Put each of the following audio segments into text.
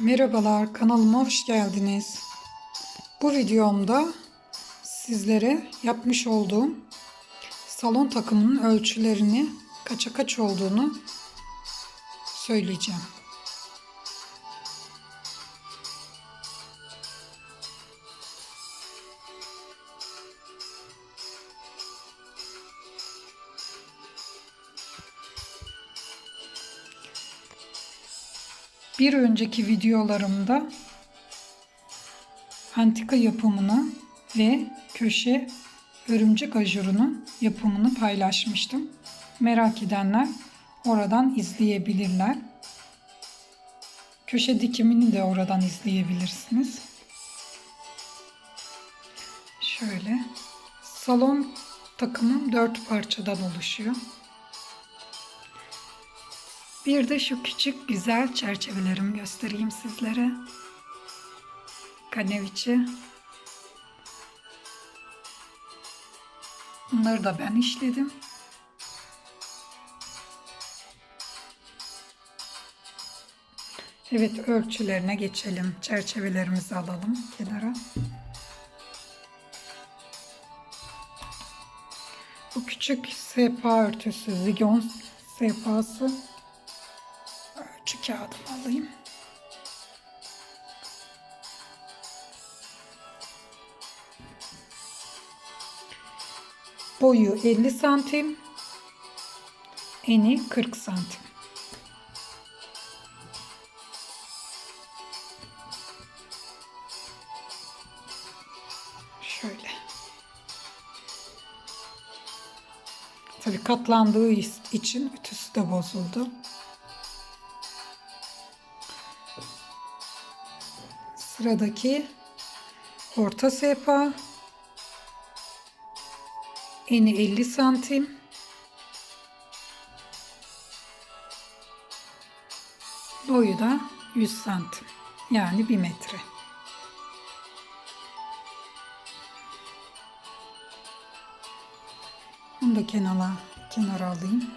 Merhabalar, kanalıma hoş geldiniz. Bu videomda sizlere yapmış olduğum salon takımının ölçülerini kaça kaç olduğunu söyleyeceğim. Bir önceki videolarımda antika yapımını ve köşe örümcek ajurunun yapımını paylaşmıştım. Merak edenler oradan izleyebilirler. Köşe dikimini de oradan izleyebilirsiniz. Şöyle. Salon takımım dört parçadan oluşuyor. Bir de şu küçük güzel çerçevelerimi göstereyim sizlere. Kaneviçi. Bunları da ben işledim. Evet ölçülerine geçelim. Çerçevelerimizi alalım kenara. Bu küçük sehpa örtüsü, zigon sehpası kağıdımı alayım. Boyu 50 santim, eni 40 santim. Şöyle. Tabii katlandığı için ütüsü de bozuldu. Sıradaki orta sehpa eni 50 santim boyu da 100 santim yani 1 metre. Bunu da kenara, kenara alayım.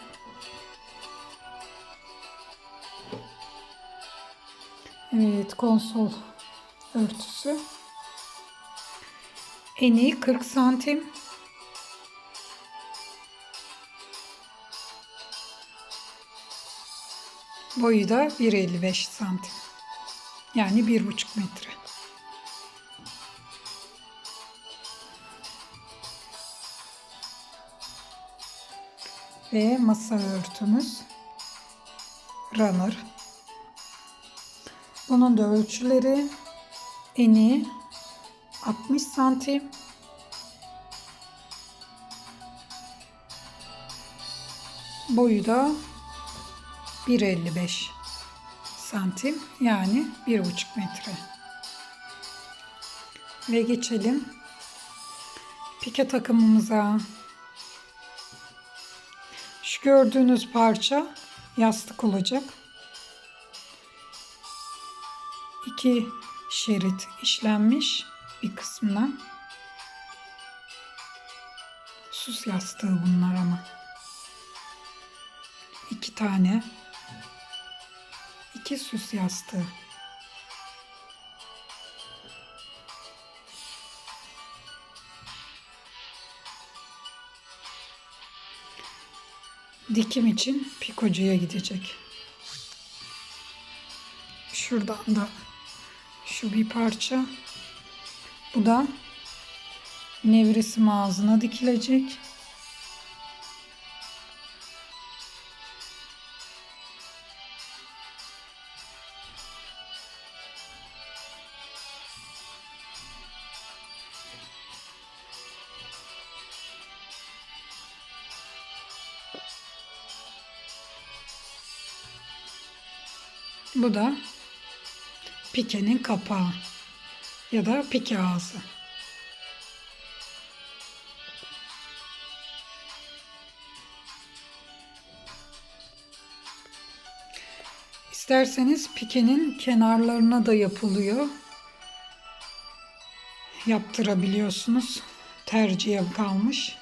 Evet konsol örtüsü. Eni 40 santim. Boyu da 1.55 santim. Yani 1,5 metre. Ve masa örtümüz runner. Bunun da ölçüleri eni 60 santim. Boyu da 1.55 santim yani 1.5 metre. Ve geçelim pike takımımıza. Şu gördüğünüz parça yastık olacak. İki şerit işlenmiş bir kısmına. Sus yastığı bunlar ama. İki tane. iki süs yastığı. Dikim için pikocuya gidecek. Şuradan da şu bir parça. Bu da nevresim ağzına dikilecek. Bu da pikenin kapağı ya da pike ağzı. İsterseniz pikenin kenarlarına da yapılıyor. Yaptırabiliyorsunuz. Tercihe kalmış.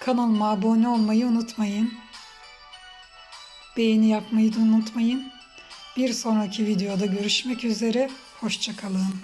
Kanalıma abone olmayı unutmayın. Beğeni yapmayı da unutmayın. Bir sonraki videoda görüşmek üzere. Hoşçakalın.